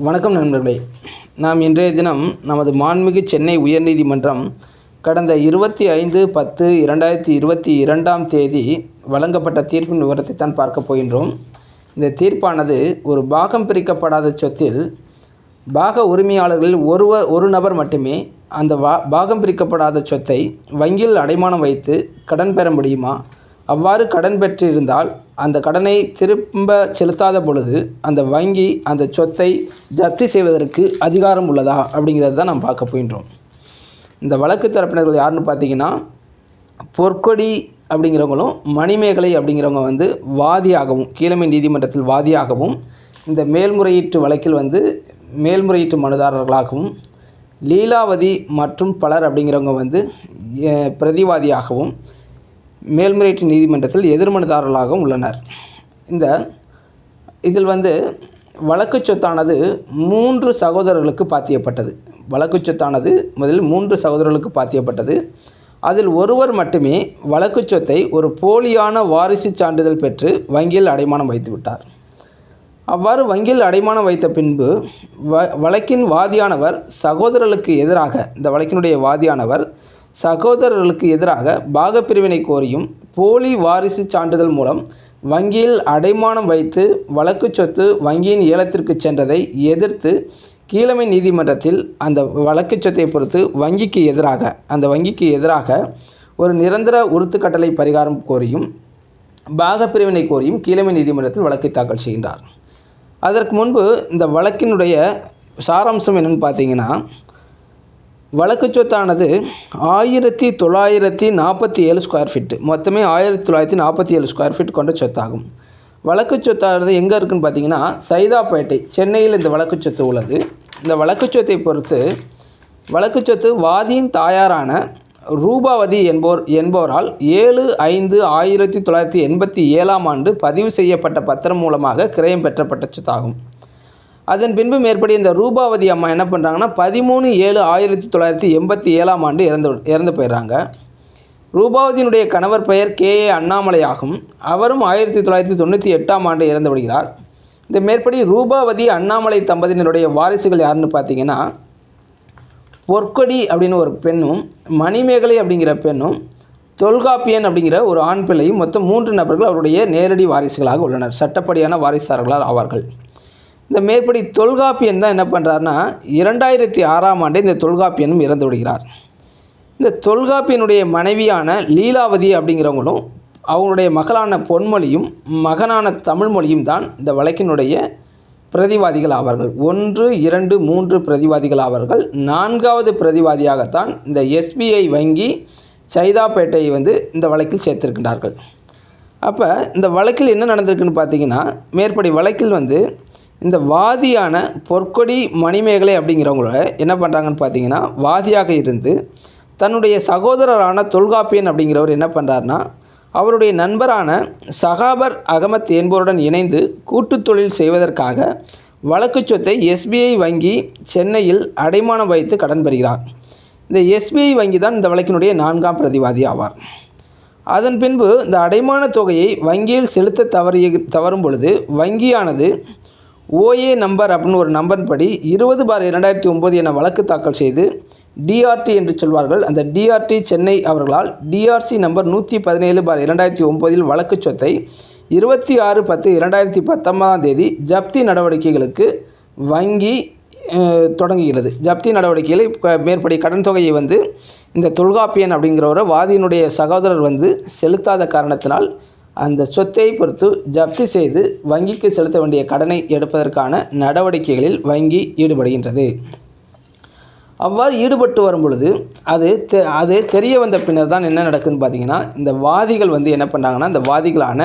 வணக்கம் நண்பர்களே. நாம் இன்றைய தினம் நமது மாண்புமிகு சென்னை உயர்நீதிமன்றம் கடந்த இருபத்தி ஐந்து பத்து இரண்டாயிரத்தி இருபத்தி இரண்டாம் தேதி வழங்கப்பட்ட தீர்ப்பின் விவரத்தை தான் பார்க்க போகின்றோம். இந்த தீர்ப்பானது ஒரு பாகம் பிரிக்கப்படாத சொத்தில் பாக உரிமையாளர்களில் ஒருவர் ஒரு நபர் மட்டுமே அந்த வா பாகம் பிரிக்கப்படாத சொத்தை வங்கியில் அடைமானம் வைத்து கடன் பெற முடியுமா? அவ்வாறு கடன் பெற்றிருந்தால் அந்த கடனை திரும்ப செலுத்தாத பொழுது அந்த வங்கி அந்த சொத்தை ஜப்தி செய்வதற்கு அதிகாரம் உள்ளதா அப்படிங்கிறது தான் நாம் பார்க்க போகின்றோம். இந்த வழக்கு தரப்பினர்கள் யாருன்னு பார்த்தீங்கன்னா பொற்கொடி அப்படிங்கிறவங்களும் மணிமேகலை அப்படிங்கிறவங்க வந்து வாதியாகவும் கீழமை நீதிமன்றத்தில் வாதியாகவும் இந்த மேல்முறையீட்டு வழக்கில் வந்து மேல்முறையீட்டு மனுதாரர்களாகவும் லீலாவதி மற்றும் பலர் அப்படிங்கிறவங்க வந்து பிரதிவாதியாகவும் மேல்முறையீட்டு நீதிமன்றத்தில் எதிர்மனுதாரர்களாகவும் உள்ளனர். இந்த இதில் வந்து வழக்கு சொத்தானது மூன்று சகோதரர்களுக்கு பாத்தியப்பட்டது. வழக்கு சொத்தானது முதலில் மூன்று சகோதரர்களுக்கு பாத்தியப்பட்டது. அதில் ஒருவர் மட்டுமே வழக்கு சொத்தை ஒரு போலியான வாரிசு சான்றிதழ் பெற்று வங்கியில் அடைமானம் வைத்து விட்டார் அவ்வாறு வங்கியில் அடைமானம் வைத்த பின்பு வ வழக்கின் வாதியானவர் சகோதரர்களுக்கு எதிராக இந்த வழக்கினுடைய வாதியானவர் சகோதரர்களுக்கு எதிராக பாகப்பிரிவினை கோரியும் போலி வாரிசு சான்றிதழ் மூலம் வங்கியில் அடைமானம் வைத்து வழக்கு சொத்து வங்கியின் ஏலத்திற்கு சென்றதை எதிர்த்து கீழமை நீதிமன்றத்தில் அந்த வழக்கு சொத்தை பொறுத்து வங்கிக்கு எதிராக அந்த வங்கிக்கு எதிராக ஒரு நிரந்தர உறுத்துக்கட்டளை பரிகாரம் கோரியும் பாகப்பிரிவினை கோரியும் கீழமை நீதிமன்றத்தில் வழக்கை தாக்கல் செய்கின்றார். அதற்கு முன்பு இந்த வழக்கினுடைய சாராம்சம் என்னென்னு பார்த்தீங்கன்னா வழக்கு சொத்தானது ஆயிரத்தி தொள்ளாயிரத்தி நாற்பத்தி ஏழு ஸ்கொயர் ஃபீட் மொத்தமே ஆயிரத்தி தொள்ளாயிரத்தி நாற்பத்தி ஏழு ஸ்கொயர் ஃபீட் கொண்ட சொத்தாகும். வழக்கு சொத்தானது எங்கே இருக்குன்னு பார்த்தீங்கன்னா சைதாப்பேட்டை சென்னையில் இந்த வழக்கு சொத்து உள்ளது. இந்த வழக்கு சொத்தை பொறுத்து வழக்கு சொத்து வாதியின் தாயாரான ரூபாவதி என்போர் என்பவரால் ஏழு ஐந்து ஆயிரத்தி தொள்ளாயிரத்தி எண்பத்தி ஏழாம் ஆண்டு பதிவு செய்யப்பட்ட பத்திரம் மூலமாக கிரயம் பெற்றப்பட்ட சொத்தாகும். அதன் பின்பு மேற்படி இந்த ரூபாவதி அம்மா என்ன பண்ணுறாங்கன்னா பதிமூணு ஏழு ஆயிரத்தி தொள்ளாயிரத்தி எண்பத்தி ஏழாம் ஆண்டு இறந்து இறந்து போயிடுறாங்க. ரூபாவதியினுடைய கணவர் பெயர் கே. ஏ. அண்ணாமலை ஆகும். அவரும் ஆயிரத்தி தொள்ளாயிரத்தி தொண்ணூற்றி எட்டாம் ஆண்டு இறந்து விடுகிறார். இந்த மேற்படி ரூபாவதி அண்ணாமலை தம்பதியினருடைய வாரிசுகள் யாருன்னு பார்த்தீங்கன்னா பொற்கொடி அப்படின்னு ஒரு பெண்ணும் மணிமேகலை அப்படிங்கிற பெண்ணும் தொல்காப்பியன் அப்படிங்கிற ஒரு ஆண் பிள்ளையும் மொத்தம் மூன்று நபர்கள் அவருடைய நேரடி வாரிசுகளாக உள்ளனர். சட்டப்படியான வாரிசார்களால் ஆவார்கள். இந்த மேற்படி தொல்காப்பியன் தான் என்ன பண்ணுறாருன்னா இரண்டாயிரத்தி ஆறாம் ஆண்டு இந்த தொல்காப்பியனும் இறந்து விடுகிறார். இந்த தொல்காப்பியனுடைய மனைவியான லீலாவதி அப்படிங்கிறவங்களும் அவங்களுடைய மகளான பொன்மொழியும் மகனான தமிழ்மொழியும் தான் இந்த வழக்கினுடைய பிரதிவாதிகள் ஆவார்கள். ஒன்று இரண்டு மூன்று பிரதிவாதிகள் ஆவார்கள். நான்காவது பிரதிவாதியாகத்தான் இந்த எஸ்பிஐ வங்கி சைதாப்பேட்டையை வந்து இந்த வழக்கில் சேர்த்திருக்கின்றார்கள். அப்போ இந்த வழக்கில் என்ன நடந்திருக்குன்னு பார்த்தீங்கன்னா மேற்படி வழக்கில் வந்து இந்த வாதியான பொற்கொடி மணிமேகலை அப்படிங்கிறவங்கள என்ன பண்ணுறாங்கன்னு பார்த்தீங்கன்னா வாதியாக இருந்து தன்னுடைய சகோதரரான தொல்காப்பியன் அப்படிங்கிறவர் என்ன பண்ணுறாருனா அவருடைய நண்பரான சகாபர் அகமத் என்பவருடன் இணைந்து கூட்டுத் தொழில் செய்வதற்காக வழக்கு சொத்தை எஸ்பிஐ வங்கி சென்னையில் அடைமானம் வைத்து கடன் பெறுகிறார். இந்த எஸ்பிஐ வங்கி தான் இந்த வழக்கினுடைய நான்காம் பிரதிவாதி ஆவார். அதன் பின்பு இந்த அடைமான தொகையை வங்கியில் செலுத்த தவறிய தவறும் பொழுது வங்கியானது ஓஏ நம்பர் அப்படின்னு ஒரு நம்பர் படி இருபது பார் இரண்டாயிரத்தி ஒம்பது என வழக்கு தாக்கல் செய்து டிஆர்டி என்று சொல்வார்கள். அந்த டிஆர்டி சென்னை அவர்களால் டிஆர்சி நம்பர் நூற்றி பதினேழு பார் இரண்டாயிரத்தி ஒம்போதில் வழக்கு சொத்தை இருபத்தி ஆறு பத்து இரண்டாயிரத்தி பத்தொன்பதாம் தேதி ஜப்தி நடவடிக்கைகளுக்கு வங்கி தொடங்குகிறது. ஜப்தி நடவடிக்கைகளை மேற்படி கடன் தொகையை வந்து இந்த தொல்காப்பியன் அப்படிங்கிறவரை வாதியினுடைய சகோதரர் வந்து செலுத்தாத காரணத்தினால் அந்த சொத்தை பொறுத்து ஜப்தி செய்து வங்கிக்கு செலுத்த வேண்டிய கடனை எடுப்பதற்கான நடவடிக்கைகளில் வங்கி ஈடுபடுகின்றது. அவ்வாறு ஈடுபட்டு வரும் பொழுது அது தெ அது தெரிய வந்த பின்னர் தான் என்ன நடக்குதுன்னு பார்த்தீங்கன்னா இந்த வாதிகள் வந்து என்ன பண்ணுறாங்கன்னா இந்த வாதிகளான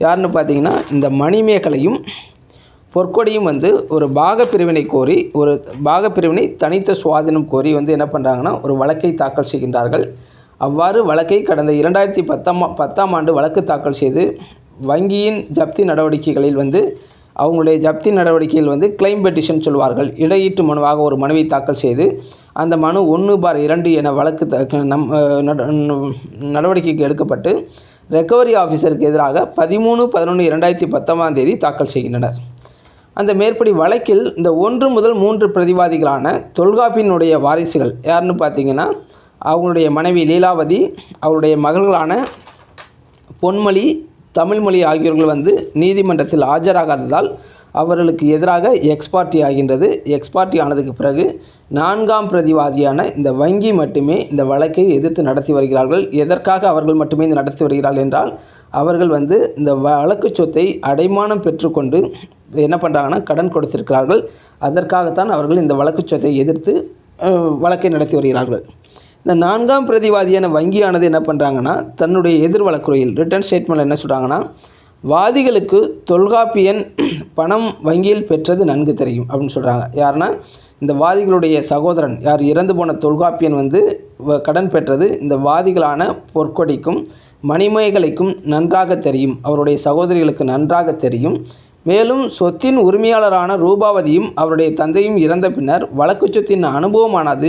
யாருன்னு பார்த்தீங்கன்னா இந்த மணிமேகலையும் பொற்கொடியும் வந்து ஒரு பாகப்பிரிவினை கோரி ஒரு பாகப்பிரிவினை தனித்த சுவாதீனம் கோரி வந்து என்ன பண்ணுறாங்கன்னா ஒரு வழக்கை தாக்கல் செய்கின்றார்கள். அவ்வாறு வழக்கை கடந்த இரண்டாயிரத்தி பத்தாம் பத்தாம் ஆண்டு வழக்கு தாக்கல் செய்து வங்கியின் ஜப்தி நடவடிக்கைகளில் வந்து அவங்களுடைய ஜப்தி நடவடிக்கையில் வந்து கிளைம் பெட்டிஷன் சொல்வார்கள். இடையீட்டு மனுவாக ஒரு மனுவை தாக்கல் செய்து அந்த மனு ஒன்று பார் இரண்டு என வழக்கு நம் நட- நடவடிக்கைக்கு எடுக்கப்பட்டு ரெக்கவரி ஆஃபீஸருக்கு எதிராக பதிமூணு பதினொன்று இரண்டாயிரத்தி பத்தொம்பதாம் தேதி தாக்கல் செய்கின்றனர். அந்த மேற்படி வழக்கில் இந்த ஒன்று முதல் மூன்று பிரதிவாதிகளான தொல்காப்பியினுடைய வாரிசுகள் யாருன்னு பார்த்தீங்கன்னா அவங்களுடைய மனைவி லீலாவதி அவருடைய மகள்களான பொன்மொழி தமிழ்மொழி ஆகியோர்கள் வந்து நீதிமன்றத்தில் ஆஜராகாததால் அவர்களுக்கு எதிராக எக்ஸ்பார்ட்டி ஆகின்றது. எக்ஸ்பார்ட்டி ஆனதுக்கு பிறகு நான்காம் பிரதிவாதியான இந்த வங்கி மட்டுமே இந்த வழக்கை எதிர்த்து நடத்தி வருகிறார்கள். எதற்காக அவர்கள் மட்டுமே இந்த நடத்தி வருகிறார்கள் என்றால் அவர்கள் வந்து இந்த வழக்கு சொத்தை அடைமானம் பெற்றுக்கொண்டு என்ன பண்ணுறாங்கன்னா கடன் கொடுத்திருக்கிறார்கள். அதற்காகத்தான் அவர்கள் இந்த வழக்கு சொத்தை எதிர்த்து வழக்கை நடத்தி வருகிறார்கள். இந்த நான்காம் பிரதிவாதியான வங்கியானது என்ன பண்ணுறாங்கன்னா தன்னுடைய எதிர் வழக்குறையில் ரிட்டர்ன் ஸ்டேட்மெண்ட் என்ன சொல்கிறாங்கன்னா வாதிகளுக்கு தொல்காப்பியன் பணம் வங்கியில் பெற்றது நன்கு தெரியும் அப்படின்னு சொல்கிறாங்க யாருன்னா இந்த வாதிகளுடைய சகோதரன் யார் இறந்து போன தொல்காப்பியன் வந்து வ- கடன் பெற்றது இந்த வாதிகளான பொற்கொடிக்கும் மணிமேகலைக்கும் நன்றாக தெரியும். அவருடைய சகோதரிகளுக்கு நன்றாக தெரியும். மேலும் சொத்தின் உரிமையாளரான ரூபாவதியும் அவருடைய தந்தையும் இறந்த பின்னர் வழக்கு சொத்தின் அனுபவமானது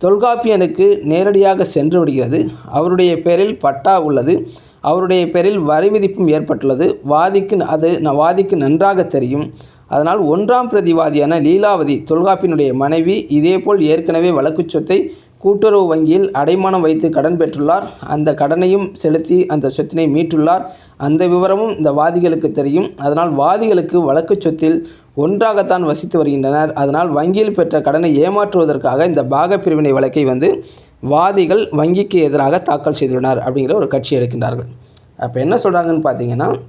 தொல்காப்பியனுக்கு நேரடியாக சென்று விடுகிறது. அவருடைய பேரில் பட்டா உள்ளது. அவருடைய பேரில் வரி விதிப்பும் ஏற்பட்டுள்ளது. வாதிக்கு அது வாதிக்கு நன்றாக தெரியும். அதனால் ஒன்றாம் பிரதிவாதியான லீலாவதி தொல்காப்பியனுடைய மனைவி இதேபோல் ஏற்கனவே வழக்குச் சொத்தை கூட்டுறவு வங்கியில் அடைமானம் வைத்து கடன் பெற்றுள்ளார். அந்த கடனையும் செலுத்தி அந்த சொத்தினை மீட்டுள்ளார். அந்த விவரமும் இந்த வாதிகளுக்கு தெரியும். அதனால் வாதிகளுக்கு வழக்கு சொத்தில் ஒன்றாகத்தான் வசித்து வருகின்றனர். அதனால் வங்கியில் பெற்ற கடனை ஏமாற்றுவதற்காக இந்த பாக பிரிவினை வழக்கை வந்து வாதிகள் வங்கிக்கு எதிராக தாக்கல் செய்துள்ளனர் அப்படிங்கிற ஒரு கட்சி எடுக்கின்றார்கள். அப்போ என்ன சொல்கிறாங்கன்னு பார்த்தீங்கன்னா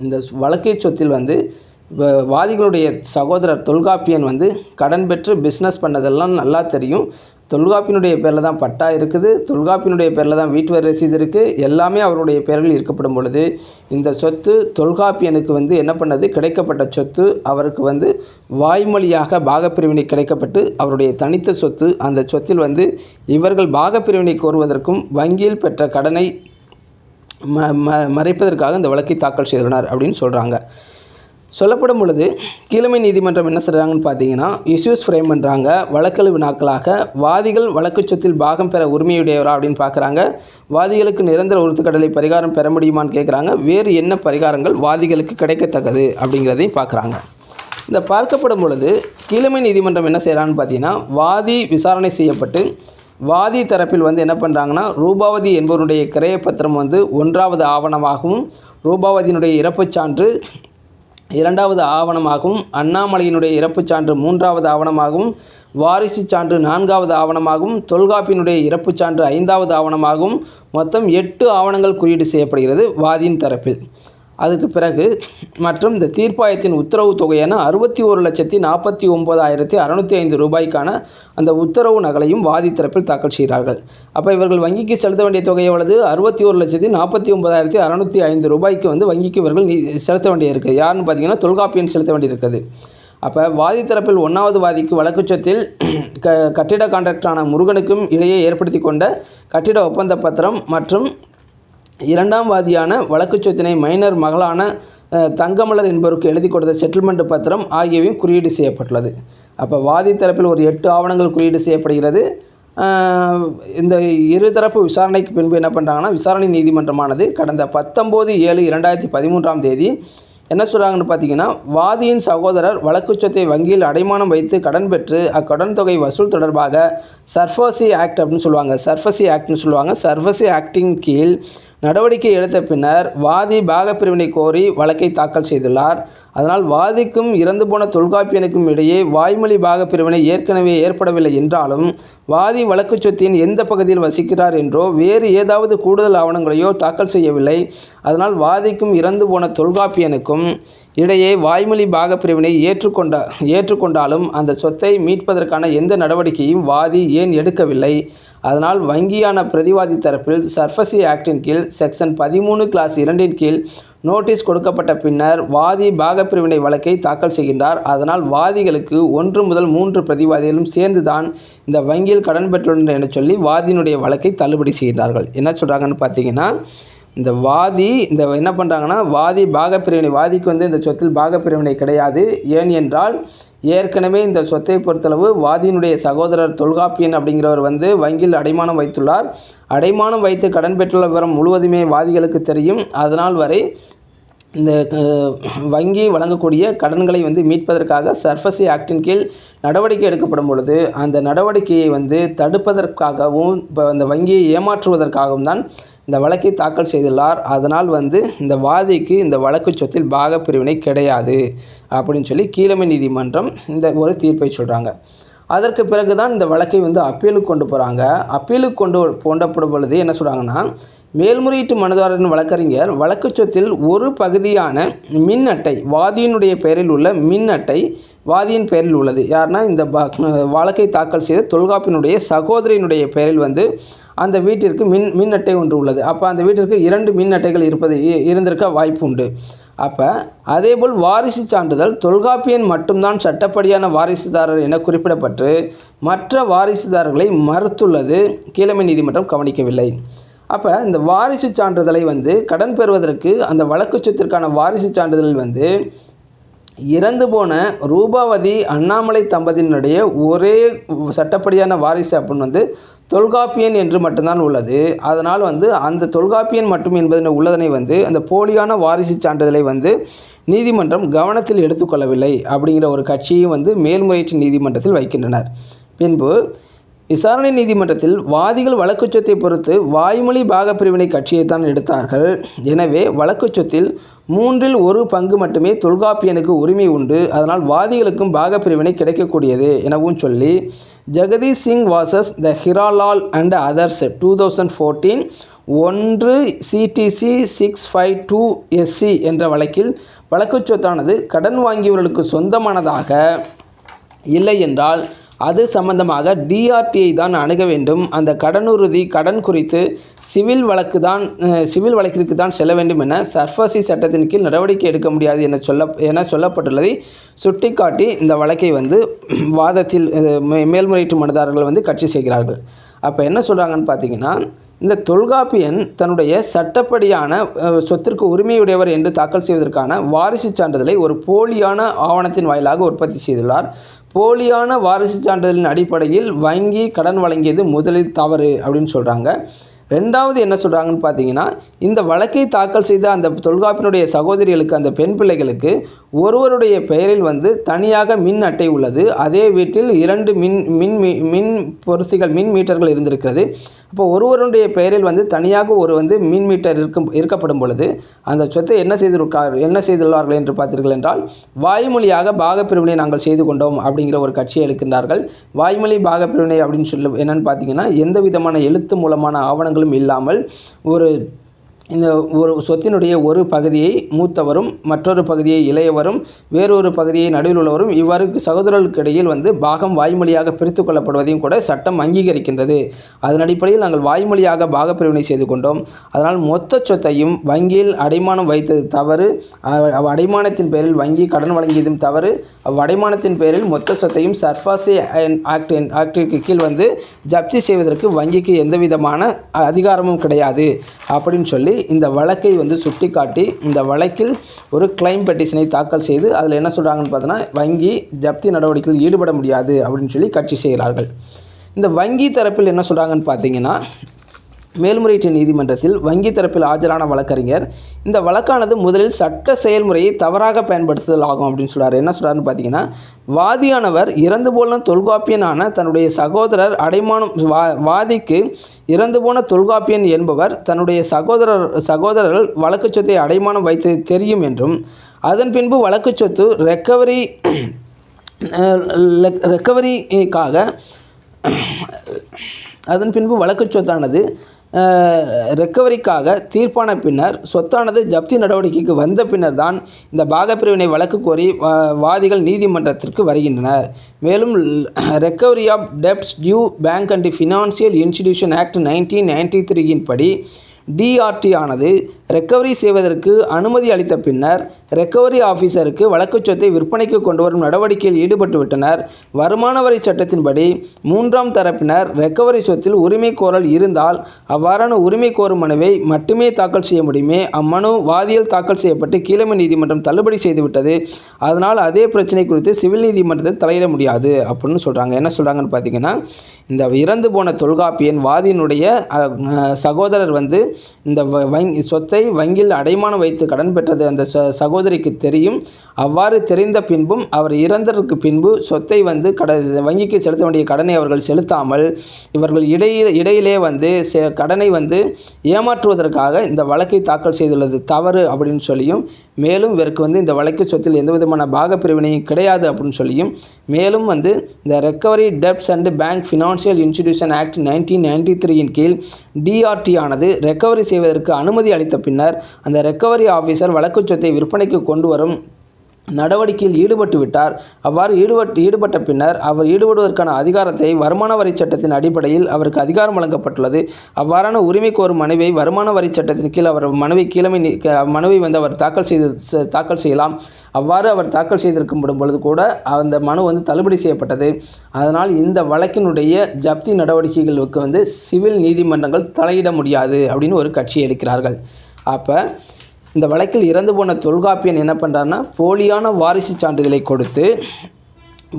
இந்த வழக்கை சொத்தில் வந்து வ- வாதிகளுடைய சகோதரர் தொல்காப்பியன் வந்து கடன் பெற்று பிஸ்னஸ் பண்ணதெல்லாம் நல்லா தெரியும். தொல்காப்பினுடைய பேரில் தான் பட்டா இருக்குது. தொல்காப்பினுடைய பேரில் தான் வீட்டு வரி ரசீது இருக்குது எல்லாமே அவருடைய பேரில் இருக்கப்படும் பொழுது இந்த சொத்து தொல்காப்பியனுக்கு வந்து என்ன பண்ணது? கிடைக்கப்பட்ட சொத்து அவருக்கு வந்து வாய்மொழியாக பாகப்பிரிவினை கிடைக்கப்பட்டு அவருடைய தனித்த சொத்து அந்த சொத்தில் வந்து இவர்கள் பாகப்பிரிவினை கோருவதற்கும் வங்கியில் பெற்ற கடனை ம ம மறைப்பதற்காக இந்த வழக்கை தாக்கல் செய்துள்ளனர் அப்படின்னு சொல்கிறாங்க சொல்லப்படும் பொழுது கீழமை நீதிமன்றம் என்ன செய்கிறாங்கன்னு பார்த்தீங்கன்னா இஷ்யூஸ் ஃப்ரேம் பண்ணுறாங்க வழக்கல் வினாக்களாக வாதிகள் வழக்கு சொத்தில் பாகம் பெற உரிமையுடையவரா அப்படின்னு பார்க்குறாங்க. வாதிகளுக்கு நிரந்தர உறுத்துக்கடலை பரிகாரம் பெற முடியுமான்னு கேட்குறாங்க வேறு என்ன பரிகாரங்கள் வாதிகளுக்கு கிடைக்கத்தக்கது அப்படிங்கிறதையும் பார்க்குறாங்க. இந்த பார்க்கப்படும் பொழுது கீழமை நீதிமன்றம் என்ன செய்கிறான்னு பார்த்தீங்கன்னா வாதி விசாரணை செய்யப்பட்டு வாதி தரப்பில் வந்து என்ன பண்ணுறாங்கன்னா ரூபாவதி என்பவருடைய கிரையப்பத்திரம் வந்து ஒன்றாவது ஆவணமாகவும் ரூபாவதியினுடைய இறப்புச் சான்று இரண்டாவது ஆவணமாகவும் அண்ணாமலையினுடைய இறப்புச் சான்று மூன்றாவது ஆவணமாகவும் வாரிசு சான்று நான்காவது ஆவணமாகவும் தொல்காப்பினுடைய இறப்புச் சான்று ஐந்தாவது ஆவணமாகவும் மொத்தம் எட்டு ஆவணங்கள் குறியீடு செய்யப்படுகிறது வாதியின் தரப்பில். அதுக்கு பிறகு மற்றும் இந்த தீர்ப்பாயத்தின் உத்தரவு தொகையான அறுபத்தி ஒரு லட்சத்தி நாற்பத்தி ஒம்பதாயிரத்தி அறநூற்றி ஐந்து ரூபாய்க்கான அந்த உத்தரவு நகலையும் வாதி தரப்பில் தாக்கல் செய்கிறார்கள். அப்போ இவர்கள் வங்கிக்கு செலுத்த வேண்டிய தொகை எவ்வளவு? அறுபத்தி ஒரு லட்சத்தி நாற்பத்தி ஒம்பதாயிரத்தி அறநூற்றி ஐந்து ரூபாய்க்கு வந்து வங்கிக்கு இவர்கள் நீ செலுத்த வேண்டியிருக்கு யாருன்னு பார்த்தீங்கன்னா தொல்காப்பியன் செலுத்த வேண்டியிருக்குது அப்போ வாதி தரப்பில் ஒன்றாவது வாதிக்கு வழக்குச்சத்தில் க கட்டிட கான்ட்ராக்டரான முருகனுக்கும் இடையே ஏற்படுத்தி கொண்ட கட்டிட ஒப்பந்த பத்திரம் மற்றும் இரண்டாம் வாதியான வழக்குச் சொத்தினை மைனர் மகளான தங்கமலர் என்பவருக்கு எழுதி கொடுத்த செட்டில்மெண்ட் பத்திரம் ஆகியவையும் குறியீடு செய்யப்பட்டுள்ளது. அப்போ வாதி தரப்பில் ஒரு எட்டு ஆவணங்கள் குறியீடு செய்யப்படுகிறது. இந்த இந்த இருதரப்பு விசாரணைக்கு பின்பு என்ன பண்ணுறாங்கன்னா விசாரணை நீதிமன்றமானது கடந்த பத்தொம்போது ஏழு இரண்டாயிரத்தி பதிமூன்றாம் தேதி என்ன சொல்கிறாங்கன்னு பார்த்தீங்கன்னா வாதியின் சகோதரர் வழக்கு சொத்தை வங்கியில் அடைமானம் வைத்து கடன் பெற்று அக்கடன் தொகை வசூல் தொடர்பாக சர்ஃபசி ஆக்ட் அப்படின்னு சொல்லுவாங்க. சர்ஃபசி ஆக்ட்னு சொல்லுவாங்க. சர்ஃபசி ஆக்டின் கீழ் நடவடிக்கை எடுத்த பின்னர் வாதி பாகப்பிரிவினை கோரி வழக்கை தாக்கல் செய்துள்ளார். அதனால் வாதிக்கும் இறந்து போன தொல்காப்பியனுக்கும் இடையே வாய்மொழி பாகப்பிரிவினை ஏற்கனவே ஏற்படவில்லை என்றாலும் வாதி வழக்குச் சொத்தின் எந்த பகுதியில் வசிக்கிறார் என்றோ வேறு ஏதாவது கூடுதல் ஆவணங்களையோ தாக்கல் செய்யவில்லை. அதனால் வாதிக்கும் இறந்து போன தொல்காப்பியனுக்கும் இடையே வாய்மொழி பாகப்பிரிவினை ஏற்றுக்கொண்ட ஏற்றுக்கொண்டாலும் அந்த சொத்தை மீட்பதற்கான எந்த நடவடிக்கையும் வாதி ஏன் எடுக்கவில்லை? அதனால் வங்கியான பிரதிவாதி தரப்பில் சர்ஃபசி ஆக்டின் கீழ் செக்ஷன் பதிமூணு கிளாஸ் இரண்டின் கீழ் நோட்டீஸ் கொடுக்கப்பட்ட பின்னர் வாதி பாகப்பிரிவினை வழக்கை தாக்கல் செய்கின்றார். அதனால் வாதிகளுக்கு ஒன்று முதல் மூன்று பிரதிவாதிகளும் சேர்ந்துதான் இந்த வங்கியில் கடன் பெற்றுள்ளனர் என சொல்லி வாதியினுடைய வழக்கை தள்ளுபடி செய்கிறார்கள் என்ன சொல்கிறாங்கன்னு பார்த்தீங்கன்னா இந்த வாதி இந்த என்ன பண்ணுறாங்கன்னா வாதி பாகப்பிரிவினை வாதிக்கு வந்து இந்த சொத்தில் பாகப்பிரிவினை கிடையாது. ஏன் என்றால் ஏற்கனவே இந்த சொத்தை பொறுத்தளவு வாதியினுடைய சகோதரர் தொல்காப்பியன் அப்படிங்கிறவர் வந்து வங்கியில் அடைமானம் வைத்துள்ளார். அடைமானம் வைத்து கடன் பெற்றுள்ள விவரம் முழுவதுமே வாதிகளுக்கு தெரியும். அதனால் வரை இந்த வங்கி வழங்கக்கூடிய கடன்களை வந்து மீட்பதற்காக சர்ஃபசி ஆக்டின் கீழ் நடவடிக்கை எடுக்கப்படும் பொழுது அந்த நடவடிக்கையை வந்து தடுப்பதற்காகவும் இப்போ அந்த வங்கியை ஏமாற்றுவதற்காகவும் தான் இந்த வழக்கை தாக்கல் செய்துள்ளார். அதனால் வந்து இந்த வாதிக்கு இந்த வழக்கு சொத்தில் பாகப்பிரிவினை கிடையாது அப்படின்னு சொல்லி கீழமை நீதிமன்றம் இந்த ஒரு தீர்ப்பை சொல்கிறாங்க அதற்கு பிறகு தான் இந்த வழக்கை வந்து அப்பீலுக்கு கொண்டு போகிறாங்க அப்பீலுக்கு கொண்டு கொண்டப்படும் பொழுது என்ன சொல்கிறாங்கன்னா மேல்முறையீட்டு மனுதாரரின் வழக்கறிஞர் வழக்கு சொத்தில் ஒரு பகுதியான மின் அட்டை வாதியினுடைய பெயரில் உள்ள மின் அட்டை வாதியின் பெயரில் உள்ளது. யாருன்னா இந்த வழக்கை தாக்கல் செய்த தொல்காப்பினுடைய சகோதரியினுடைய பெயரில் வந்து அந்த வீட்டிற்கு மின் மின் அட்டை ஒன்று உள்ளது. அப்போ அந்த வீட்டிற்கு இரண்டு மின் அட்டைகள் இருப்பது இ- இருந்திருக்க வாய்ப்பு உண்டு அப்போ அதேபோல் வாரிசு சான்றிதழ் தொல்காப்பியன் மட்டும்தான் சட்டப்படியான வாரிசுதாரர் என குறிப்பிடப்பட்டு மற்ற வாரிசுதாரர்களை மறுத்துள்ளது கீழமை நீதிமன்றம் கவனிக்கவில்லை. அப்போ இந்த வாரிசு சான்றிதழை வந்து கடன் பெறுவதற்கு அந்த வழக்கு சொத்திற்கான வாரிசு சான்றிதழ் வந்து இறந்து போன ரூபாவதி அண்ணாமலை தம்பதியினுடைய ஒரே சட்டப்படியான வாரிசு அப்படின்னு வந்து தொல்காப்பியன் என்று மட்டும்தான் உள்ளது. அதனால் வந்து அந்த தொல்காப்பியன் மட்டும் என்பதனை உள்ளதனை வந்து அந்த போலியான வாரிசு சான்றிதழை வந்து நீதிமன்றம் கவனத்தில் எடுத்துக்கொள்ளவில்லை அப்படிங்கிற ஒரு கட்சியும் வந்து மேல்முறையீட்டு நீதிமன்றத்தில் வைக்கின்றனர். பின்பு விசாரணை நீதிமன்றத்தில் வாதிகள் வழக்கு சொத்தை பொறுத்து வாய்மொழி பாகப்பிரிவினை கட்சியை தான் எடுத்தார்கள். எனவே வழக்குச் சொத்தில் மூன்றில் ஒரு பங்கு மட்டுமே தொல்காப்பியனுக்கு உரிமை உண்டு. அதனால் வாதிகளுக்கும் பாகப்பிரிவினை கிடைக்கக்கூடியது எனவும் சொல்லி Jagdish Singh versus the Hiralal and others two thousand fourteen ஒன்று CTC six five two SC என்ற வழக்கில் வழக்கு சொத்தானது கடன் வாங்கியவர்களுக்கு சொந்தமானதாக இல்லை என்றால் அது சம்பந்தமாக டிஆர்டிஐ தான் அணுக வேண்டும். அந்த கடனுறுதி கடன் குறித்து சிவில் வழக்கு தான் சிவில் வழக்கிற்கு தான் செல்ல வேண்டும் என சர்ஃபசி சட்டத்தின் கீழ் நடவடிக்கை எடுக்க முடியாது என சொல்ல என சொல்லப்பட்டுள்ளதை சுட்டிக்காட்டி இந்த வழக்கை வந்து வாதத்தில் மே- மேல்முறையீட்டு மனுதாரர்கள் வந்து கட்சி செய்கிறார்கள். அப்போ என்ன சொல்கிறாங்கன்னு பார்த்தீங்கன்னா இந்த தொல்காப்பியன் தன்னுடைய சட்டப்படியான சொத்திற்கு உரிமையுடையவர் என்று தாக்கல் செய்வதற்கான வாரிசு சான்றிதழை ஒரு போலியான ஆவணத்தின் வாயிலாக உற்பத்தி செய்துள்ளார். போலியான வாரிசு சான்றிதழின் அடிப்படையில் வங்கி கடன் வழங்கியது முதலில் தவறு அப்படின்னு சொல்கிறாங்க ரெண்டாவது என்ன சொல்கிறாங்கன்னு பார்த்தீங்கன்னா இந்த வழக்கை தாக்கல் செய்த அந்த தொல்காப்பினுடைய சகோதரிகளுக்கு அந்த பெண் பிள்ளைகளுக்கு ஒருவருடைய பெயரில் வந்து தனியாக மின் அட்டை உள்ளது. அதே வீட்டில் இரண்டு மின் மின் மின் பொருத்திகள் மின் மீட்டர்கள் இருந்திருக்கிறது. அப்போ ஒருவருடைய பெயரில் வந்து தனியாக ஒரு வந்து மின் மீட்டர் இருக்கும் இருக்கப்படும் பொழுது அந்த சொத்தை என்ன செய்திருக்கார் என்ன செய்துள்ளார்கள் என்று பார்த்தீர்கள் என்றால் வாய்மொழியாக பாகப்பிரிவினை நாங்கள் செய்து கொண்டோம் அப்படிங்கிற ஒரு கட்சியை எழுக்கின்றார்கள். வாய்மொழி பாகப்பிரிவினை அப்படின்னு சொல்ல என்னென்னு பார்த்தீங்கன்னா எந்த விதமான எழுத்து மூலமான ஆவணங்களும் இல்லாமல் ஒரு இந்த ஒரு சொத்தினுடைய ஒரு பகுதியை மூத்தவரும் மற்றொரு பகுதியை இளையவரும் வேறொரு பகுதியை நடுவில் உள்ளவரும் இவ்வாறு சகோதரர்களுக்கு இடையில் வந்து பாகம் வாய்மொழியாக பிரித்து கொள்ளப்படுவதையும் கூட சட்டம் அங்கீகரிக்கின்றது. அதன் அடிப்படையில் நாங்கள் வாய்மொழியாக பாகப்பிரிவினை செய்து கொண்டோம். அதனால் மொத்த சொத்தையும் வங்கியில் அடைமானம் வைத்தது தவறு. அவ் அடைமானத்தின் பேரில் வங்கி கடன் வழங்கியதும் தவறு. அவ் அடைமானத்தின் பேரில் மொத்த சொத்தையும் சர்ஃபாசி ஆக்ட் ஆக்டிற்கு கீழ் வந்து ஜப்தி செய்வதற்கு வங்கிக்கு எந்த விதமான அதிகாரமும் கிடையாது. அப்படின்னு சொல்லி இந்த வழக்கை வந்து சுட்டிக்காட்டி இந்த வழக்கில் ஒரு கிளைம் பெட்டிஷனை தாக்கல் செய்து அதில் என்ன சொல்கிறாங்கன்னு பார்த்தோன்னா வங்கி ஜப்தி நடவடிக்கையில் ஈடுபட முடியாது அப்படின்னு சொல்லி கட்சி செய்கிறார்கள். இந்த வங்கி தரப்பில் என்ன சொல்கிறாங்கன்னு பார்த்தீங்கன்னா மேல்முறையீட்டு நீதிமன்றத்தில் வங்கி தரப்பில் ஆஜரான வழக்கறிஞர் இந்த வழக்கானது முதலில் சட்ட செயல்முறையை தவறாக பயன்படுத்துதல் ஆகும் அப்படின்னு சொல்கிறார் என்ன சொல்கிறாருன்னு பார்த்தீங்கன்னா வாதியானவர் இறந்து போன தொல்காப்பியனான தன்னுடைய சகோதரர் அடைமானம் வா வாதிக்கு இறந்து போன தொல்காப்பியன் என்பவர் தன்னுடைய சகோதரர் சகோதரர்கள் வழக்கு சொத்தை அடைமானம் வைத்து தெரியும் என்றும் அதன் பின்பு வழக்கு சொத்து ரெக்கவரி ரெக்கவரிக்காக அதன் பின்பு வழக்கு சொத்தானது ரெக்கவரிக்காக தீர்ப்பான பின்னர் சொத்தானது ஜப்தி நடவடிக்கைக்கு வந்த பின்னர் தான் இந்த பாகப்பிரிவினை வழக்கு கோரி வா- வாதிகள் நீதிமன்றத்திற்கு வருகின்றனர். மேலும் recovery of debts due bank and financial institution act nineteen ninety த்ரீயின் படி டிஆர்டி ஆனது ரெக்கவரி செய்வதற்கு அனுமதி அளித்த பின்னர் ரெக்கவரி ஆஃபீஸருக்கு வழக்குச் சொத்தை விற்பனைக்கு கொண்டு வரும் நடவடிக்கையில் ஈடுபட்டுவிட்டனர் வருமான வரி சட்டத்தின்படி மூன்றாம் தரப்பினர் ரெக்கவரி சொத்தில் உரிமை கோரல் இருந்தால் அவ்வாறான உரிமை கோரும் மனுவை மட்டுமே தாக்கல் செய்ய முடியுமே அம்மனு வாதியில் தாக்கல் செய்யப்பட்டு கீழமை நீதிமன்றம் தள்ளுபடி செய்துவிட்டது. அதனால் அதே பிரச்சனை குறித்து சிவில் நீதிமன்றத்தில் தலையிட முடியாது அப்படின்னு சொல்கிறாங்க என்ன சொல்கிறாங்கன்னு பார்த்தீங்கன்னா இந்த இறந்து போன தொல்காப்பியன் வாதியினுடைய சகோதரர் வந்து இந்த சொத்தை கடனை வங்கியில் அடைமானம் வைத்து கடன் பெற்றது அந்த ச சகோதரிக்கு தெரியும். அவ்வாறு தெரிந்த பின்பும் அவர் இறந்ததற்கு பின்பு சொத்தை வந்து கட வங்கிக்கு செலுத்த வேண்டிய கடனை அவர்கள் செலுத்தாமல் இவர்கள் இடையில் இடையிலே வந்து கடனை வந்து ஏமாற்றுவதற்காக இந்த வழக்கை தாக்கல் செய்துள்ளது. தவறு அப்படின்னு சொல்லியும் மேலும் இவருக்கு வந்து இந்த வழக்கு சொத்தில் எந்த விதமான பாகப்பிரிவினையும் கிடையாது அப்படின்னு சொல்லியும் மேலும் வந்து இந்த recovery debts and bank financial institution act nineteen ninety த்ரீயின் கீழ் டிஆர்டி ஆனது ரெக்கவரி செய்வதற்கு அனுமதி அளித்த பின்னர் அந்த ரெக்கவரி ஆஃபீஸர் வழக்கு சொத்தை விற்பனைக்கு கொண்டு வரும் நடவடிக்கையில் ஈடுபட்டு விட்டார். அவ்வாறு ஈடுபட்டு ஈடுபட்ட பின்னர் அவர் ஈடுபடுவதற்கான அதிகாரத்தை வருமான வரி சட்டத்தின் அடிப்படையில் அவருக்கு அதிகாரம் வழங்கப்பட்டுள்ளது. அவ்வாறான உரிமை கோரும் மனுவை வருமான வரி சட்டத்தின் கீழ் அவர் மனுவை கீழமை மனுவை வந்து அவர் தாக்கல் செய்து தாக்கல் செய்யலாம். அவ்வாறு அவர் தாக்கல் செய்திருக்கும் பொழுது கூட அந்த மனு வந்து தள்ளுபடி செய்யப்பட்டது. அதனால் இந்த வழக்கினுடைய ஜப்தி நடவடிக்கைகளுக்கு வந்து சிவில் நீதிமன்றங்கள் தலையிட முடியாது அப்படின்னு ஒரு கட்சி எடுக்கிறார்கள். அப்போ இந்த வழக்கில் இறந்து போன தொல்காப்பியன் என்ன பண்ணுறாருன்னா போலியான வாரிசு சான்றிதழை கொடுத்து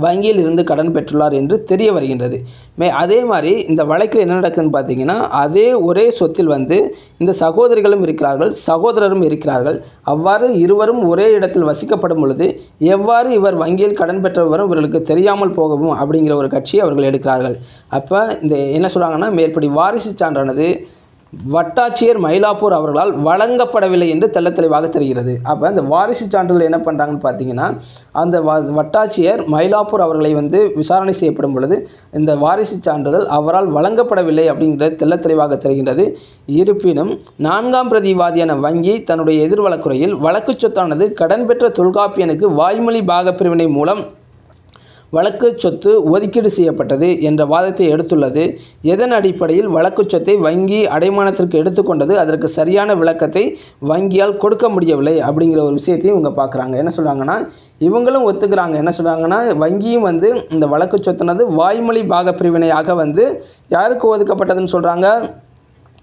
வங்கியில் இருந்து கடன் பெற்றுள்ளார் என்று தெரிய வருகின்றது. மே அதே மாதிரி இந்த வழக்கில் என்ன நடக்குதுன்னு பார்த்தீங்கன்னா அதே ஒரே சொத்தில் வந்து இந்த சகோதரிகளும் இருக்கிறார்கள் சகோதரரும் இருக்கிறார்கள். அவ்வாறு இருவரும் ஒரே இடத்தில் வசிக்கப்படும் பொழுது எவ்வாறு இவர் வங்கியில் கடன் பெற்றவரும் இவர்களுக்கு தெரியாமல் போகவும் அப்படிங்கிற ஒரு கட்சியை அவர்கள் எடுக்கிறார்கள். அப்போ இந்த என்ன சொல்கிறாங்கன்னா மேற்படி வாரிசு சான்றானது வட்டாட்சியர் மயிலாப்பூர் அவர்களால் வழங்கப்படவில்லை என்று தெள்ளத் தெளிவாக தெரிகிறது. அப்போ அந்த வாரிசு சான்றிதழ் என்ன பண்ணுறாங்கன்னு பார்த்தீங்கன்னா அந்த வ வட்டாட்சியர் மயிலாப்பூர் அவர்களை வந்து விசாரணை செய்யப்படும் பொழுது இந்த வாரிசு சான்றிதழ் அவரால் வழங்கப்படவில்லை அப்படிங்கிறது தெள்ளத் தெளிவாக தெரிகின்றது. இருப்பினும் நான்காம் பிரதிவாதியான வங்கி தன்னுடைய எதிர் வழக்குரையில் வழக்கு சொத்தானது கடன் பெற்ற தொல்காப்பியனுக்கு வாய்மொழி பாகப்பிரிவினை மூலம் வழக்கு சொத்து ஒதுக்கீடு செய்யப்பட்டது என்ற வாதத்தை எடுத்துள்ளது. எதன் அடிப்படையில் வழக்கு சொத்தை வங்கி அடைமானத்திற்கு எடுத்துக்கொண்டது அதற்கு சரியான விளக்கத்தை வங்கியால் கொடுக்க முடியவில்லை அப்படிங்கிற ஒரு விஷயத்தையும் இவங்க பார்க்குறாங்க. என்ன சொல்கிறாங்கன்னா இவங்களும் ஒத்துக்கிறாங்க. என்ன சொல்கிறாங்கன்னா வங்கியும் வந்து இந்த வழக்கு சொத்துனது வாய்மொழி பாகப்பிரிவினையாக வந்து யாருக்கு ஒதுக்கப்பட்டதுன்னு சொல்கிறாங்க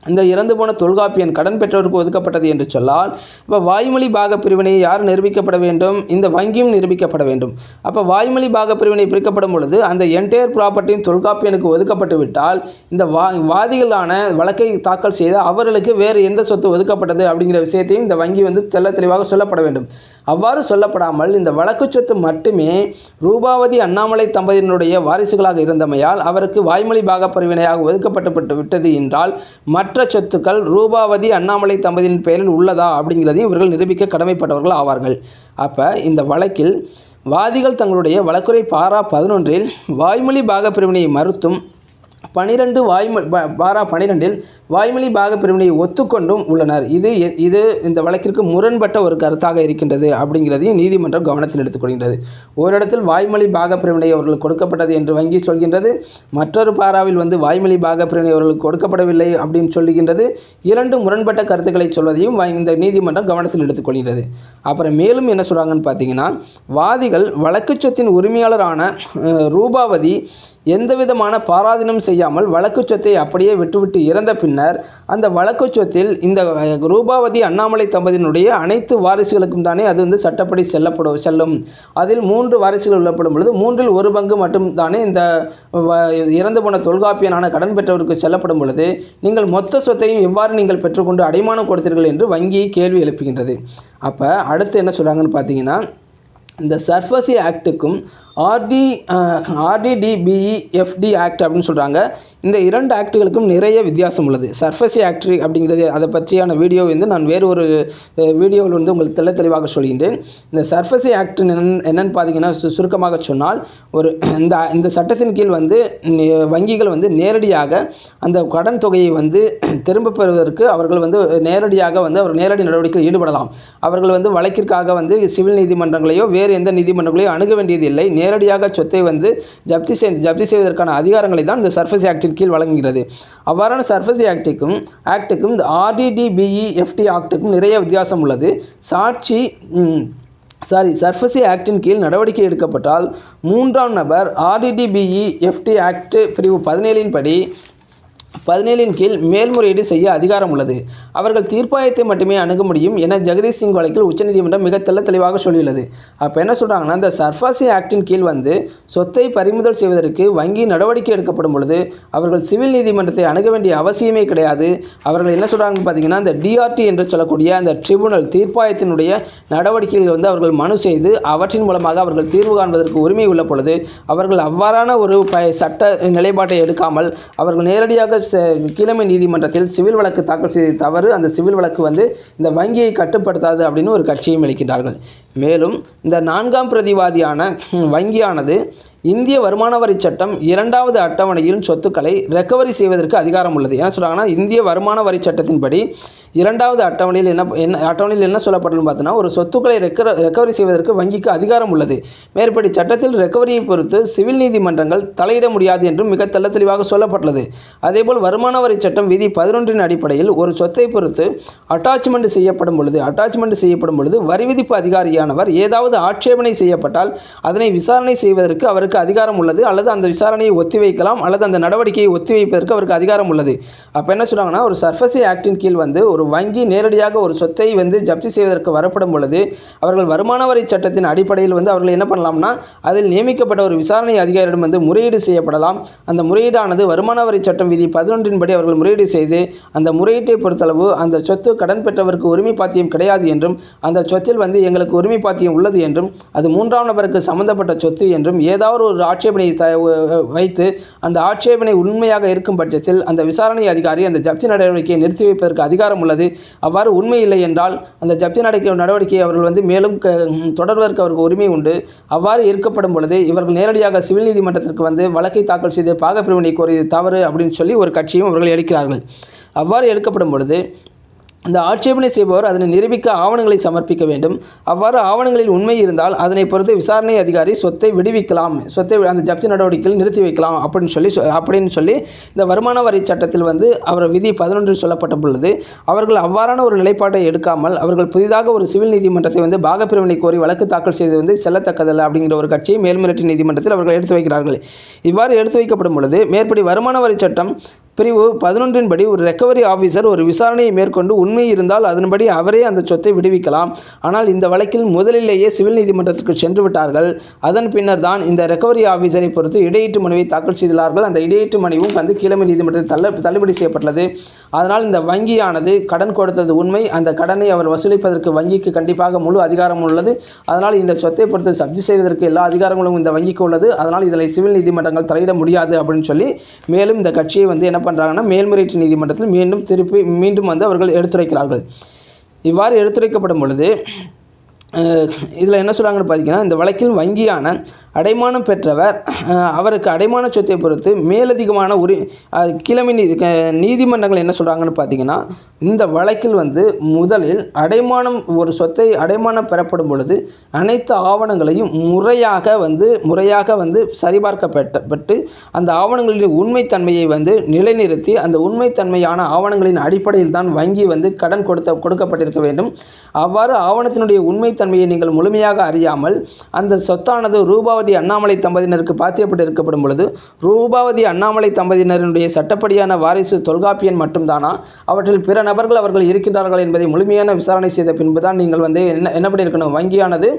இந்த இறந்து போன தொல்காப்பியன் கடன் பெற்றோருக்கு ஒதுக்கப்பட்டது என்று சொல்லால் இப்போ வாய்மொழி பாகப் பிரிவினை யார் நிரூபிக்கப்பட வேண்டும்? இந்த வங்கியும் நிரூபிக்கப்பட வேண்டும். அப்போ வாய்மொழி பாக பிரிவினை பிரிக்கப்படும் பொழுது அந்த என்டையர் ப்ராப்பர்ட்டியும் தொல்காப்பியனுக்கு ஒதுக்கப்பட்டு விட்டால் இந்த வா வாதிகளான வழக்கை தாக்கல் செய்த அவர்களுக்கு வேறு எந்த சொத்து ஒதுக்கப்பட்டது அப்படிங்கிற விஷயத்தையும் இந்த வங்கி வந்து தெள்ள தெளிவாக சொல்லப்பட வேண்டும். அவ்வாறு சொல்லப்படாமல் இந்த வழக்கு சொத்து மட்டுமே ரூபாவதி அண்ணாமலை தம்பதியினுடைய வாரிசுகளாக இருந்தமையால் அவருக்கு வாய்மொழி பாகப்பிரிவினையாக ஒதுக்கப்பட்டு விட்டது என்றால் மற்ற சொத்துக்கள் ரூபாவதி அண்ணாமலை தம்பதியின் பெயரில் உள்ளதா அப்படிங்கிறதையும் இவர்கள் நிரூபிக்க கடமைப்பட்டவர்கள் ஆவார்கள். அப்போ இந்த வழக்கில் வாதிகள் தங்களுடைய வழக்குரை பாரா பதினொன்றில் வாய்மொழி பாகப்பிரிவினையை மறுத்தும் பனிரெண்டு வாய்மொழி பாரா பனிரெண்டில் வாய்மொழி பாகப்பிரிவினையை ஒத்துக்கொண்டும் உள்ளனர். இது எ- இது இந்த வழக்கிற்கு முரண்பட்ட ஒரு கருத்தாக இருக்கின்றது அப்படிங்கிறதையும் நீதிமன்றம் கவனத்தில் எடுத்துக்கொள்கின்றது ஓரிடத்தில் வாய்மொழி பாகப்பிரிவினை அவர்களுக்கு கொடுக்கப்பட்டது என்று வங்கி சொல்கின்றது. மற்றொரு பாராவில் வந்து வாய்மொழி பாகப்பிரிவினை அவர்களுக்கு கொடுக்கப்படவில்லை அப்படின்னு சொல்லுகின்றது. இரண்டு முரண்பட்ட கருத்துக்களை சொல்வதையும் இந்த நீதிமன்றம் கவனத்தில் எடுத்துக்கொள்கிறது அப்புறம் மேலும் என்ன சொல்கிறாங்கன்னு பார்த்தீங்கன்னா வாதிகள் வழக்கு சொத்தின் உரிமையாளரான ரூபாவதி எந்தவிதமான பாராதீனம் செய்யாமல் வழக்கு சொத்தை அப்படியே விட்டுவிட்டு இறந்த பின்னர் அந்த வழக்கு சொத்தில் இந்த ரூபாவதி அண்ணாமலை தம்பதியினுடைய அனைத்து வாரிசுகளுக்கும் தானே அது வந்து சட்டப்படி செல்லப்படும் செல்லும். அதில் மூன்று வாரிசுகள் உள்ளப்படும் பொழுது மூன்றில் ஒரு பங்கு மட்டும் தானே இந்த வ- இறந்து போன தொல்காப்பியனான கடன் பெற்றவருக்கு செல்லப்படும் பொழுது நீங்கள் மொத்த சொத்தையும் எவ்வாறு நீங்கள் பெற்றுக்கொண்டு அடைமானம் கொடுத்தீர்கள் என்று வங்கி கேள்வி எழுப்புகின்றது. அப்போ அடுத்து என்ன சொல்கிறாங்கன்னு பார்த்தீங்கன்னா இந்த சர்ஃபசி ஆக்ட்டுக்கும் ஆர்டி ஆர்டிடிபிஇ எஃப்டி ஆக்ட் அப்படின்னு சொல்கிறாங்க இந்த இரண்டு ஆக்டுகளுக்கும் நிறைய வித்தியாசம் உள்ளது. சர்ஃபசி ஆக்ட் அப்படிங்கிறது அதை பற்றியான வீடியோ வந்து நான் வேறு ஒரு வீடியோவில் வந்து உங்களுக்கு தெள்ள தெளிவாக சொல்கின்றேன். இந்த சர்ஃபசி ஆக்ட் என்னென்னு பார்த்தீங்கன்னா சு- சுருக்கமாக சொன்னால் ஒரு இந்த இந்த சட்டத்தின் கீழ் வந்து வங்கிகள் வந்து நேரடியாக அந்த கடன் தொகையை வந்து திரும்ப பெறுவதற்கு அவர்கள் வந்து நேரடியாக வந்து அவர் நேரடி நடவடிக்கையில் ஈடுபடலாம். அவர்கள் வந்து வழக்கிற்காக வந்து சிவில் நீதிமன்றங்களையோ வேறு எந்த நீதிமன்றங்களையோ அணுக வேண்டியதில்லை. நேரடியாக சொத்தை வந்து ஜப்தி செய்து ஜப்தி செய்வதற்கான அதிகாரங்களை தான் இந்த சர்ஃபஸ் ஆக்டின் கீழ் வழங்குகிறது. அவ்வாறான சர்ஃபஸ் ஆக்டுக்கும் ஆக்டுக்கும் இந்த ஆர்டிடிபிஇ எஃப்டி ஆக்டுக்கும் நிறைய வித்தியாசம் உள்ளது. சாட்சி சாரி சர்ஃபசி ஆக்டின் கீழ் நடவடிக்கை எடுக்கப்பட்டால் மூன்றாம் நபர் ஆர்டிடிபிஇ எஃப்டி ஆக்ட் பிரிவு பதினேழின் படி பதினேழின் கீழ் மேல்முறையீடு செய்ய அதிகாரம் உள்ளது. அவர்கள் தீர்ப்பாயத்தை மட்டுமே அணுக முடியும் என ஜெகதீஷ் சிங் வழக்கில் உச்சநீதிமன்றம் மிக தெல்ல தெளிவாக சொல்லியுள்ளது. அப்போ என்ன சொல்கிறாங்கன்னா இந்த சர்ஃபாசி ஆக்டின் கீழ் வந்து சொத்தை பறிமுதல் செய்வதற்கு வங்கி நடவடிக்கை எடுக்கப்படும் பொழுது அவர்கள் சிவில் நீதிமன்றத்தை அணுக வேண்டிய அவசியமே கிடையாது. அவர்கள் என்ன சொல்கிறாங்கன்னு பார்த்தீங்கன்னா இந்த டிஆர்டி என்று சொல்லக்கூடிய அந்த ட்ரிபுனல் தீர்ப்பாயத்தினுடைய நடவடிக்கைகள் வந்து அவர்கள் மனு செய்து அவற்றின் மூலமாக அவர்கள் தீர்வு காண்பதற்கு உரிமை உள்ள பொழுது அவர்கள் அவ்வாறான ஒரு சட்ட நிலைப்பாட்டை எடுக்காமல் அவர்கள் நேரடியாக கீழமை நீதிமன்றத்தில் சிவில் வழக்கு தாக்கல் செய்த தவறு அந்த சிவில் வழக்கு வந்து இந்த வங்கியை கட்டுப்படுத்தாது அப்படின்னு ஒரு கட்சியும் அளிக்கின்றார்கள் மேலும் இந்த நான்காம் பிரதிவாதியான வங்கியானது இந்திய வருமான வரி சட்டம் இரண்டாவது அட்டவணையில் சொத்துக்களை ரெக்கவரி செய்வதற்கு அதிகாரம் உள்ளது. என்ன சொல்கிறாங்கன்னா இந்திய வருமான வரி சட்டத்தின்படி இரண்டாவது அட்டவணையில் என்ன என்ன அட்டவணையில் என்ன சொல்லப்பட்டதுன்னு பார்த்தோன்னா ஒரு சொத்துக்களை ரெக்க ரெக்கவரி செய்வதற்கு வங்கிக்கு அதிகாரம் உள்ளது. மேற்படி சட்டத்தில் ரெக்கவரியை பொறுத்து சிவில் நீதிமன்றங்கள் தலையிட முடியாது என்றும் மிக தெள்ள தெளிவாக சொல்லப்பட்டுள்ளது. அதேபோல் வருமான வரி சட்டம் விதி பதினொன்றின் அடிப்படையில் ஒரு சொத்தை பொறுத்து அட்டாச்மெண்ட் செய்யப்படும் பொழுது அட்டாச்மெண்ட் செய்யப்படும் பொழுது வரி விதிப்பு அதிகாரியானவர் ஏதாவது ஆட்சேபனை செய்யப்பட்டால் அதனை விசாரணை செய்வதற்கு அவருக்கு அதிகாரம் உள்ளது அல்லது அந்த விசாரணையை ஒத்திவைக்கலாம் அல்லது அந்த நடவடிக்கையை ஒத்திவைப்பதற்கு அவருக்கு அதிகாரம் உள்ளது. அப்போ என்ன சொல்கிறாங்கன்னா ஒரு சர்ஃபசி ஆக்டின் கீழ் வந்து ஒரு வங்கி நேரடியாக ஒரு சொத்தை வந்து ஜப்தி செய்வதற்கு வரப்படும் பொழுது அவர்கள் வருமான வரி சட்டத்தின் அடிப்படையில் வந்து அவர்கள் என்ன பண்ணலாம்னா அதில் நியமிக்கப்பட்ட ஒரு விசாரணை அதிகாரியிடம் வந்து முறையீடு செய்யப்படலாம். அந்த முறையீடானது வருமான வரி சட்டம் விதி பதினொன்றின்படி அவர்கள் முறையீடு செய்து அந்த முறையீட்டை பொறுத்தளவு அந்த சொத்து கடன் பெற்றவருக்கு உரிமை பாத்தியம் கிடையாது என்றும் அந்த சொத்தில் வந்து எங்களுக்கு உரிமை பாத்தியம் உள்ளது என்றும் அது மூன்றாம் நபருக்கு சம்பந்தப்பட்ட சொத்து என்றும் ஏதாவது ஒரு ஆட்சேபனை த வைத்து அந்த ஆட்சேபனை உண்மையாக இருக்கும் பட்சத்தில் அந்த விசாரணை அதிகாரி அந்த ஜப்தி நடவடிக்கையை நிறுத்தி வைப்பதற்கு அதிகாரம் உள்ளது. அவ்வாறு உண்மை இல்லை என்றால் அந்த ஜப்தி நடக்கை நடவடிக்கையை அவர்கள் வந்து மேலும் க தொடர்வதற்கு அவருக்கு உரிமை உண்டு. அவ்வாறு இருக்கப்படும் பொழுது இவர்கள் நேரடியாக சிவில் நீதிமன்றத்திற்கு வந்து வழக்கை தாக்கல் செய்து பாகப்பிரிவினை கோரியது தவறு அப்படின்னு சொல்லி ஒரு கட்சியும் அவர்கள் எடுக்கிறார்கள். அவ்வாறு எடுக்கப்படும் பொழுது அந்த ஆட்சேபனை செய்பவர் அதனை நிரூபிக்க ஆவணங்களை சமர்ப்பிக்க வேண்டும். அவ்வாறு ஆவணங்களில் உண்மை இருந்தால் அதனை பொறுத்து விசாரணை அதிகாரி சொத்தை விடுவிக்கலாம். சொத்தை அந்த ஜப்தி நடவடிக்கையில் நிறுத்தி வைக்கலாம் அப்படின்னு சொல்லி சொ- அப்படின்னு சொல்லி இந்த வருமான வரி சட்டத்தில் வந்து அவர் விதி பதினொன்றில் சொல்லப்பட்டுள்ளது. அவர்கள் அவ்வாறான ஒரு நிலைப்பாட்டை எடுக்காமல் அவர்கள் புதிதாக ஒரு சிவில் நீதிமன்றத்தை வந்து பாகப்பிரிவினை கோரி வழக்கு தாக்கல் செய்து வந்து செல்லத்தக்கதல்ல அப்படிங்கிற ஒரு கட்சியை மேல்முறையீட்டு நீதிமன்றத்தில் அவர்கள் எடுத்து வைக்கிறார்கள். இவ்வாறு எடுத்து வைக்கப்படும் பொழுது மேற்படி வருமான வரி சட்டம் பிரிவு பதினொன்றின்படி ஒரு ரெக்கவரி ஆஃபீஸர் ஒரு விசாரணையை மேற்கொண்டு உண்மை இருந்தால் அதன்படி அவரே அந்த சொத்தை விடுவிக்கலாம். ஆனால் இந்த வழக்கில் முதலிலேயே சிவில் நீதிமன்றத்திற்கு சென்று விட்டார்கள். அதன் பின்னர் தான் இந்த ரெக்கவரி ஆஃபீஸரை பொறுத்து இடையீட்டு மனுவை தாக்கல் செய்துள்ளார்கள் அந்த இடையீட்டு மனுவும் வந்து கீழமை நீதிமன்றத்தில் தள்ள தள்ளுபடி செய்யப்பட்டுள்ளது அதனால் இந்த வங்கியானது கடன் கொடுத்தது உண்மை. அந்த கடனை அவர் வசூலிப்பதற்கு வங்கிக்கு கண்டிப்பாக முழு அதிகாரம் உள்ளது. அதனால் இந்த சொத்தை பொறுத்து சப்தி செய்வதற்கு எல்லா அதிகாரங்களும் இந்த வங்கிக்கு உள்ளது. அதனால் இதில் சிவில் நீதிமன்றங்கள் தலையிட முடியாது அப்படின்னு சொல்லி மேலும் இந்த கட்சியை வந்து என்ன பண்ணுறாங்கன்னா மேல்முறையீட்டு நீதிமன்றத்தில் மீண்டும் திருப்பி மீண்டும் வந்து அவர்கள் எடுத்துரைக்கிறார்கள். இவ்வாறு எடுத்துரைக்கப்படும் பொழுது இதில் என்ன சொல்கிறாங்கன்னு பார்த்தீங்கன்னா இந்த வழக்கில் வங்கியான அடைமானம் பெற்றவர். அவருக்கு அடைமான சொத்தை பொறுத்து மேலதிகமான உரி கிழமை நீதி க- நீதிமன்றங்கள் என்ன சொல்கிறாங்கன்னு பார்த்தீங்கன்னா இந்த வழக்கில் வந்து முதலில் அடைமானம் ஒரு சொத்தை அடைமானம் பெறப்படும் பொழுது அனைத்து ஆவணங்களையும் முறையாக வந்து முறையாக வந்து சரிபார்க்கப்பட்டு அந்த ஆவணங்களின் உண்மைத்தன்மையை வந்து நிலைநிறுத்தி அந்த உண்மைத்தன்மையான ஆவணங்களின் அடிப்படையில் தான் வங்கி வந்து கடன் கொடுத்த கொடுக்கப்பட்டிருக்க வேண்டும். அவ்வாறு ஆவணத்தினுடைய உண்மைத்தன்மையை நீங்கள் முழுமையாக அறியாமல் அந்த சொத்தானது ரூபாவதி அண்ணாமலை தம்பதியினருக்கு பாத்தியப்பட்டு இருக்கப்படும் பொழுது ரூபாவதி அண்ணாமலை தம்பதியினருடைய சட்டப்படியான வாரிசு தொல்காப்பியன் மட்டும்தானா? அவற்றில் பிற நபர்கள் அவர்கள் இருக்கின்றார்கள் என்பதை முழுமையான விசாரணை செய்த பின்புதான் நீங்கள் வந்து என்ன என்ன பண்ணியிருக்கணும்? வங்கியானது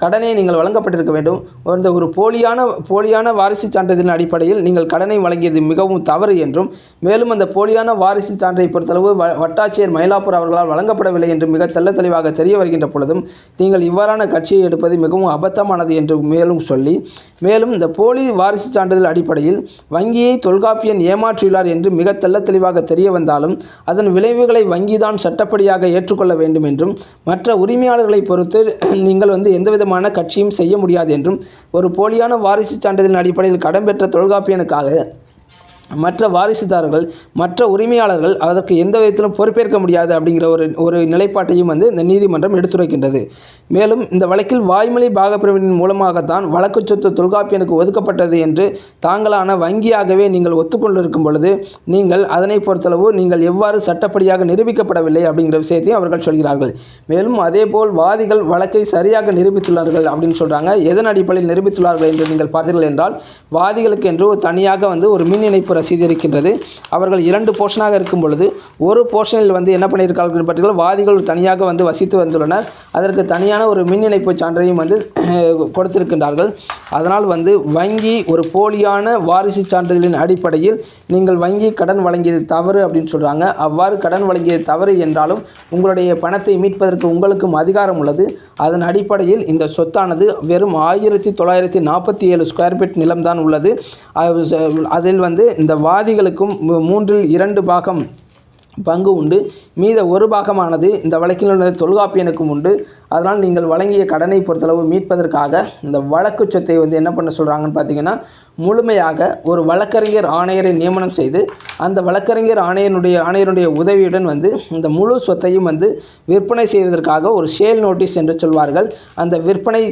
கடனை நீங்கள் வழங்கப்பட்டிருக்க வேண்டும். அந்த ஒரு போலியான போலியான வாரிசு சான்றிதழின் அடிப்படையில் நீங்கள் கடனை வழங்கியது மிகவும் தவறு என்றும் மேலும் அந்த போலியான வாரிசு சான்றை பொறுத்தளவு வ- வட்டாட்சியர் மயிலாப்பூர் அவர்களால் வழங்கப்படவில்லை என்று மிக தெல்ல தெளிவாக தெரிய வருகின்ற பொழுதும் நீங்கள் இவ்வாறான கட்சியை எடுப்பது மிகவும் அபத்தமானது என்று மேலும் சொல்லி மேலும் இந்த போலி வாரிசு சான்றிதழ் அடிப்படையில் வங்கியை தொல்காப்பியன் ஏமாற்றியுள்ளார் என்று மிக தெல்ல தெளிவாக தெரிய வந்தாலும் அதன் விளைவுகளை வங்கிதான் சட்டப்படியாக ஏற்றுக்கொள்ள வேண்டும் என்றும் மற்ற உரிமையாளர்களை பொறுத்து நீங்கள் வந்து எந்தவித விதமான கட்சியும் செய்ய முடியாது என்றும் ஒரு போலியான வாரிசு சான்றிதழின் அடிப்படையில் கடன் பெற்ற தொல்காப்பியனுக்காக மற்ற வாரிசுதாரர்கள் மற்ற உரிமையாளர்கள் அதற்கு எந்த விதத்திலும் பொறுப்பேற்க முடியாது அப்படிங்கிற ஒரு ஒரு நிலைப்பாட்டையும் வந்து இந்த நீதிமன்றம் எடுத்துரைக்கின்றது. மேலும் இந்த வழக்கில் வாய்மொழி பாகப்பிரிவின் மூலமாகத்தான் வழக்கு சொத்து தொல்காப்பியனுக்கு ஒதுக்கப்பட்டது என்று தாங்களான வங்கியாகவே நீங்கள் ஒத்துக்கொண்டிருக்கும் பொழுது நீங்கள் அதனை பொறுத்தளவு நீங்கள் எவ்வாறு சட்டப்படியாக நிரூபிக்கப்படவில்லை அப்படிங்கிற விஷயத்தையும் அவர்கள் சொல்கிறார்கள். மேலும் அதேபோல் வாதிகள் வழக்கை சரியாக நிரூபித்துள்ளார்கள் அப்படின்னு சொல்கிறாங்க எதன் அடிப்படையில் நிரூபித்துள்ளார்கள் என்று நீங்கள் பார்த்தீர்கள் என்றால் வாதிகளுக்கு என்று ஒரு தனியாக வந்து ஒரு மின் இணைப்பு ரசீது இருக்கின்றது. அவர்கள் இரண்டு போர்ஷனாக இருக்கும் பொழுது ஒரு போர்ஷனில் வந்து என்ன பண்ணியிருக்கார்கள் பார்த்தீங்கன்னா வாதிகள் தனியாக வந்து வசித்து வந்துள்ளனர். அதற்கு தனியான ஒரு மின் இணைப்பு சான்றையும் வந்து கொடுத்திருக்கின்றார்கள். அதனால் வந்து வங்கி ஒரு போலியான வாரிசு சான்றிதழின் அடிப்படையில் நீங்கள் வங்கி கடன் வழங்கியது தவறு அப்படின்னு சொல்கிறாங்க அவ்வாறு கடன் வழங்கியது தவறு என்றாலும் உங்களுடைய பணத்தை மீட்பதற்கு உங்களுக்கும் அதிகாரம் உள்ளது. அதன் அடிப்படையில் இந்த சொத்தானது வெறும் ஆயிரத்தி தொள்ளாயிரத்தி நாற்பத்தி ஏழு ஸ்கொயர் ஃபீட் நிலம்தான் உள்ளது. அதில் வந்து இந்த வாதிகளுக்கும் மூன்றில் இரண்டு பாகம் பங்கு உண்டு. மீத ஒரு பாகமானது இந்த வழக்கில் உள்ள தொல்காப்பியனுக்கும் உண்டு. அதனால் நீங்கள் வழங்கிய கடனை பொறுத்தளவு மீட்பதற்காக இந்த வழக்கு சொத்தை வந்து என்ன பண்ண சொல்கிறாங்கன்னு பார்த்தீங்கன்னா முழுமையாக ஒரு வழக்கறிஞர் ஆணையரை நியமனம் செய்து அந்த வழக்கறிஞர் ஆணையனுடைய ஆணையருடைய உதவியுடன் வந்து இந்த முழு சொத்தையும் வந்து விற்பனை செய்வதற்காக ஒரு சேல் நோட்டீஸ் என்று சொல்வார்கள். அந்த விற்பனை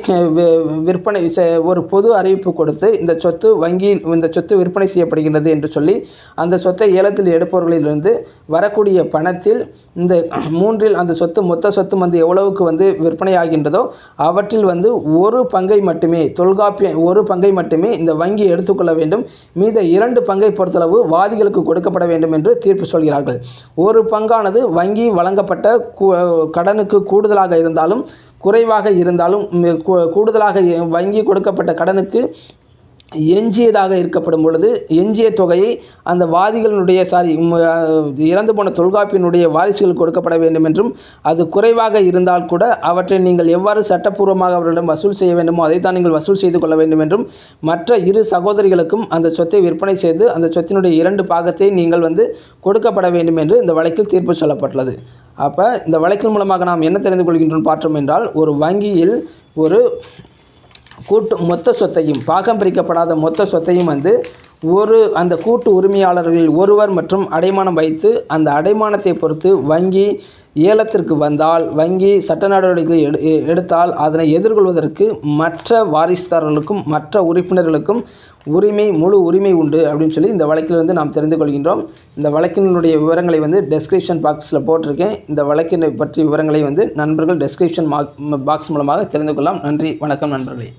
விற்பனை செ- ஒரு பொது அறிவிப்பு கொடுத்து இந்த சொத்து வங்கியில் இந்த சொத்து விற்பனை செய்யப்படுகின்றது என்று சொல்லி அந்த சொத்தை ஏலத்தில் எடுப்பவர்களிலிருந்து வரக்கூடிய பணத்தில் இந்த மூன்றில் அந்த சொத்து மொத்த சொத்து வந்து எவ்வளவுக்கு வந்து விற்பனையாகின்றதோ அவற்றில் வந்து ஒரு பங்கை மட்டுமே தொல்காப்பிய ஒரு பங்கை மட்டுமே இந்த வங்கி எடுத்துக்கொள்ள வேண்டும். மீத இரண்டு பங்கை பொறுத்தளவு வாதிகளுக்கு கொடுக்கப்பட வேண்டும் என்று தீர்ப்பு சொல்கிறார்கள். ஒரு பங்கானது வங்கி வழங்கப்பட்ட கடனுக்கு கூடுதலாக இருந்தாலும் குறைவாக இருந்தாலும் கூடுதலாக வங்கி கொடுக்கப்பட்ட கடனுக்கு எஞ்சியதாக இருக்கப்படும் பொழுது எஞ்சிய தொகையை அந்த வாதிகளினுடைய சாரி இறந்து போன தொல்காப்பியனுடைய வாரிசுகள் கொடுக்கப்பட வேண்டும் என்றும் அது குறைவாக இருந்தால் கூட அவற்றை நீங்கள் எவ்வாறு சட்டப்பூர்வமாக அவர்களிடம் வசூல் செய்ய வேண்டுமோ அதைத்தான் நீங்கள் வசூல் செய்து கொள்ள வேண்டும் என்றும் மற்ற இரு சகோதரிகளுக்கும் அந்த சொத்தை விற்பனை செய்து அந்த சொத்தினுடைய இரண்டு பாகத்தை நீங்கள் வந்து கொடுக்கப்பட வேண்டும் என்று இந்த வழக்கில் தீர்ப்பு சொல்லப்பட்டுள்ளது. அப்போ இந்த வழக்கின் மூலமாக நாம் என்ன தெரிந்து கொள்கின்றோம் பார்த்தோம் என்றால் ஒரு வங்கியில் ஒரு கூட்டு மொத்த சொத்தையும் பாகம் பிரிக்கப்படாத மொத்த சொத்தையும் வந்து ஒரு அந்த கூட்டு உரிமையாளர்களில் ஒருவர் மற்றும் அடைமானம் வைத்து அந்த அடைமானத்தை பொறுத்து வங்கி ஏலத்திற்கு வந்தால் வங்கி சட்ட நடவடிக்கை எடு எடுத்தால் அதனை எதிர்கொள்வதற்கு மற்ற வாரிசுதாரர்களுக்கும் மற்ற உறுப்பினர்களுக்கும் உரிமை முழு உரிமை உண்டு அப்படின்னு சொல்லி இந்த வழக்கிலிருந்து நாம் தெரிந்து கொள்கின்றோம். இந்த வழக்கினுடைய விவரங்களை வந்து டெஸ்கிரிப்ஷன் பாக்ஸில் போட்டிருக்கேன். இந்த வழக்கினை பற்றிய விவரங்களை வந்து நண்பர்கள் டெஸ்கிரிப்ஷன் பாக்ஸ் மூலமாக தெரிந்து கொள்ளலாம். நன்றி வணக்கம் நண்பர்களே.